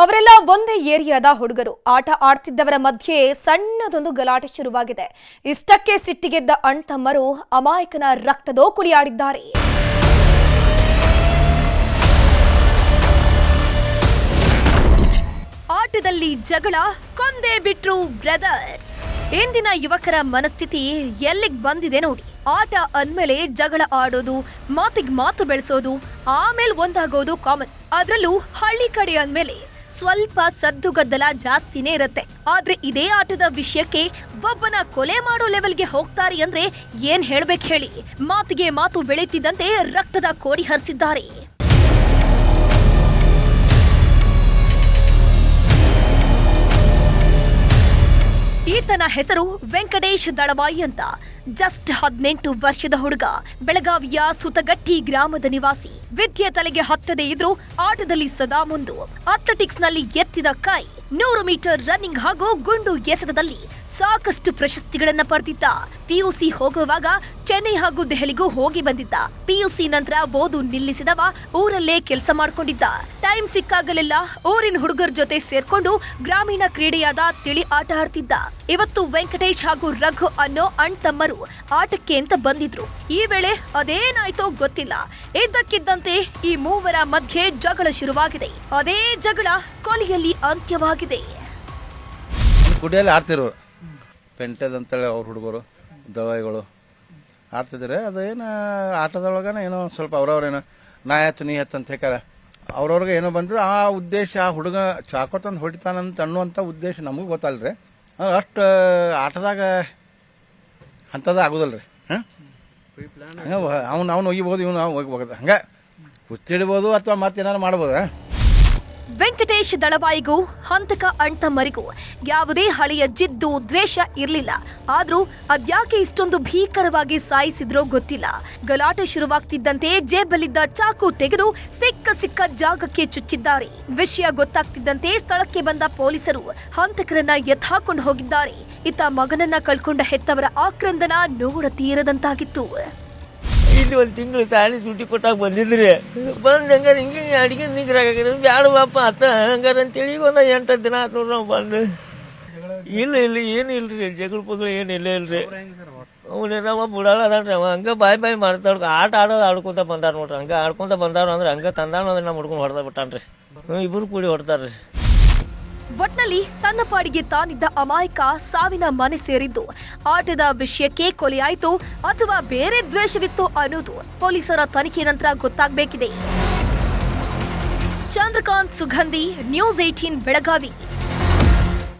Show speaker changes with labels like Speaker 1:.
Speaker 1: ಅವರೆಲ್ಲ ಒಂದೇ ಏರಿಯಾದ ಹುಡುಗರು. ಆಟ ಆಡ್ತಿದ್ದವರ ಮಧ್ಯೆ ಸಣ್ಣದೊಂದು ಗಲಾಟೆ ಶುರುವಾಗಿದೆ. ಇಷ್ಟಕ್ಕೆ ಸಿಟ್ಟಿಗೆದ್ದ ಅಣ್ತಮ್ಮರು ಅಮಾಯಕನ ರಕ್ತದೋ ಕುಳಿಯಾಡಿದ್ದಾರೆ ಆಟದಲ್ಲಿ ಜಗಳ, ಕೊಂದೇ ಬಿಟ್ರು ಬ್ರದರ್ಸ್. ಇಂದಿನ ಯುವಕರ ಮನಸ್ಥಿತಿ ಎಲ್ಲಿಗೆ ಬಂದಿದೆ ನೋಡಿ. ಆಟ ಅಂದ್ಮೇಲೆ ಜಗಳ ಆಡೋದು, ಮಾತಿಗೆ ಮಾತು ಬೆಳೆಸೋದು, ಆಮೇಲೆ ಒಂದಾಗೋದು ಕಾಮನ್ ಅದರಲ್ಲೂ ಹಳ್ಳಿ ಕಡೆ ಅಂದ್ಮೇಲೆ ಸ್ವಲ್ಪ ಸದ್ದುಗದ್ದಲ ಜಾಸ್ತಿನೇ ಇರುತ್ತೆ. ಆದ್ರೆ ಇದೇ ಆಟದ ವಿಷಯಕ್ಕೆ ಒಬ್ಬನ ಕೊಲೆ ಮಾಡೋ ಲೆವೆಲ್ಗೆ ಹೋಗ್ತಾರೆ ಅಂದ್ರೆ ಏನ್ ಹೇಳ್ಬೇಕು ಹೇಳಿ? ಮಾತಿಗೆ ಮಾತು ಬೆಳೀತಿದ್ದಂತೆ ರಕ್ತದ ಕೋಡಿ ಹರಿಸಿದ್ದಾರೆ. ಈತನ ಹೆಸರು ವೆಂಕಟೇಶ್ ದಳವಾಯಿ ಅಂತ. ಜಸ್ಟ್ ಹದಿನೆಂಟು ವರ್ಷದ ಹುಡುಗ, ಬೆಳಗಾವಿಯ ಸುತಗಟ್ಟಿ ಗ್ರಾಮದ ನಿವಾಸಿ. ವಿದ್ಯೆ ತಲೆಗೆ ಹತ್ತದೇ ಇದ್ರೂ ಆಟದಲ್ಲಿ ಸದಾ ಮುಂದು. ಅಥ್ಲೆಟಿಕ್ಸ್ನಲ್ಲಿ ಎತ್ತಿದ ಕೈ. ನೂರು ಮೀಟರ್ ರನ್ನಿಂಗ್ ಹಾಗೂ ಗುಂಡು ಎಸೆತದಲ್ಲಿ ಸಾಕಷ್ಟು ಪ್ರಶಸ್ತಿಗಳನ್ನ ಪಡೆದಿದ್ದ ಪಿಯುಸಿ ಹೋಗುವಾಗ ಚೆನ್ನೈ ಹಾಗೂ ದೆಹಲಿಗೂ ಹೋಗಿ ಬಂದಿದ್ದ. ಪಿಯುಸಿ ನಂತರ ಓದು ನಿಲ್ಲಿಸಿದವ ಊರಲ್ಲೇ ಕೆಲಸ ಮಾಡಿಕೊಂಡಿದ್ದ. ಟೈಮ್ ಸಿಕ್ಕಾಗಲೆಲ್ಲ ಊರಿನ ಹುಡುಗರ ಜೊತೆ ಸೇರ್ಕೊಂಡು ಗ್ರಾಮೀಣ ಕ್ರೀಡೆಯಾದ ತಿಳಿ ಆಟ ಆಡ್ತಿದ್ದ. ಇವತ್ತು ವೆಂಕಟೇಶ್ ಹಾಗೂ ರಘು ಅನ್ನೋ ಅಣ್ತಮ್ಮರು ಆಟಕ್ಕೆ ಅಂತ ಬಂದಿದ್ರು. ಈ ವೇಳೆ ಅದೇನಾಯ್ತೋ ಗೊತ್ತಿಲ್ಲ. ಇದ್ದಕ್ಕಿದ್ದಂತೆ ಈ ಮೂವರ ಮಧ್ಯೆ ಜಗಳ ಶುರುವಾಗಿದೆ. ಅದೇ ಜಗಳ ಕೊಲೆಯಲ್ಲಿ ಅಂತ್ಯವಾಗಿದೆ
Speaker 2: ಪೆಂಟೆ ಆಡ್ತಿರೋರು. ಪೆಂಟೆದಂತೇಳಿ ಅವ್ರ ಹುಡುಗರು, ದವಾಯಿಗಳು. ಆಡ್ತಿದ್ರೆ. ಅದೇನು ಆಟದೊಳಗನ ಏನೋ ಸ್ವಲ್ಪ ಅವ್ರವ್ರೇನೋ ನಾ ಹತ್ತು ನೀ ಹತ್ತು ಅಂತ ಹೇಳ್ಕಾರ ಅವ್ರವ್ರಿಗೆ ಏನೋ ಬಂದ್ರು ಆ ಉದ್ದೇಶ, ಆ ಹುಡುಗ ಚಾಕೋ ತಂದು ಹೊಡಿತಾನಂತ ಅನ್ನುವಂಥ ಉದ್ದೇಶ ನಮಗೂ ಗೊತ್ತಲ್ರಿ. ಅಷ್ಟು, ಆಟದಾಗ ಅಂಥದ್ದು ರೀ ಹಾಂ? ಹಂಗೆ ಅವ್ನು ಅವ್ನು ಒಗಿಬೋದು ಇವನು ಹೋಗ್ಬೋದು ಹಂಗೆ ಕುತ್ತಿಡ್ಬೋದು ಅಥವಾ ಮತ್ತೇನಾರು ಮಾಡ್ಬೋದಾ
Speaker 1: ವೆಂಕಟೇಶ್ ದಳವಾಯಿಗೂ ಹಂತಕ ಅಣ್ತಮ್ಮರಿಗೂ ಯಾವುದೇ ಹಳೆಯ ಜಿದ್ದು, ದ್ವೇಷ ಇರಲಿಲ್ಲ. ಆದರೂ ಅದ್ಯಾಕೆ ಇಷ್ಟೊಂದು ಭೀಕರವಾಗಿ ಸಾಯಿಸಿದ್ರೋ ಗೊತ್ತಿಲ್ಲ. ಗಲಾಟೆ ಶುರುವಾಗ್ತಿದ್ದಂತೆ ಜೇಬಲ್ಲಿದ್ದ ಚಾಕು ತೆಗೆದು ಸಿಕ್ಕ ಸಿಕ್ಕ ಜಾಗಕ್ಕೆ ಚುಚ್ಚಿದ್ದಾರೆ. ವಿಷಯ ಗೊತ್ತಾಗ್ತಿದ್ದಂತೆ ಸ್ಥಳಕ್ಕೆ ಬಂದ ಪೊಲೀಸರು ಹಂತಕರನ್ನ ಎತ್ತಾಕೊಂಡು ಹೋಗಿದ್ದಾರೆ. ಇತ್ತ ಮಗನನ್ನ ಕಳ್ಕೊಂಡ ಹೆತ್ತವರ ಆಕ್ರಂದನ ನೋಡ ತೀರದಂತಾಗಿತ್ತು
Speaker 3: ಇಲ್ಲಿ ಒಂದು ತಿಂಗಳು ಸಾಲಿ ಸೂಟಿ ಕೊಟ್ಟಾಗ ಬಂದಿದ್ರಿ. ಬಂದು ಹಂಗಾರೆ ಹಿಂಗೆ ಅಡಿಗೆ ನಿಗ್ರಾಗ ಬ್ಯಾಡ ಬಾಪ, ಅತ್ತ ಹಂಗಾರೆ ಅಂತೇಳಿ ಈಗ ಒಂದು ಎಂಟು ದಿನ ಆತು ನೋಡ್ರಿ ನಾವು ಬಂದು. ಇಲ್ಲ ಇಲ್ಲ, ಏನು ಇಲ್ರಿ. ಜಗಳ ಪಗಳ ಏನು ಇಲ್ಲ ಇಲ್ರಿ. ಅವನೇನವ ಬುಡಾಳ ಅದಾನ್ರಿ ಅವ. ಹಂಗೆ ಬಾಯ್ ಬಾಯ್ ಮಾಡ್ತಾಳ ಆಟ ಆಡೋದು ಆಡ್ಕೊಂತ ಬಂದಾರ ನೋಡ್ರಿ. ಹಂಗೆ ಆಡ್ಕೊಂತ ಬಂದಾರ ಅಂದ್ರೆ ಹಂಗೆ ತಂದಾನ ಅಂದ್ರೆ ನಮ್ಮ ಹುಡ್ಕೊಂಡು ಹೊಡೆದ ಬಿಟ್ಟಾನ್ರಿ. ಇಬ್ಬರು ಕೂಡಿ ಹೊಡ್ತಾರ್ರಿ.
Speaker 1: ಒಟ್ನಲ್ಲಿ ತನ್ನ ಪಾಡಿಗೆ ತಾನಿದ್ದ ಅಮಾಯಕ ಸಾವಿನ ಮನೆ ಸೇರಿದ್ದು. ಆಟದ ವಿಷಯಕ್ಕೆ ಕೊಲೆಯಾಯಿತು ಅಥವಾ ಬೇರೆ ದ್ವೇಷವಿತ್ತು ಅನ್ನೋದು ಪೊಲೀಸರ ತನಿಖೆ ನಂತರ ಗೊತ್ತಾಗಬೇಕಿದೆ. Chandrakant Sugandhi, news eighteen Belagavi.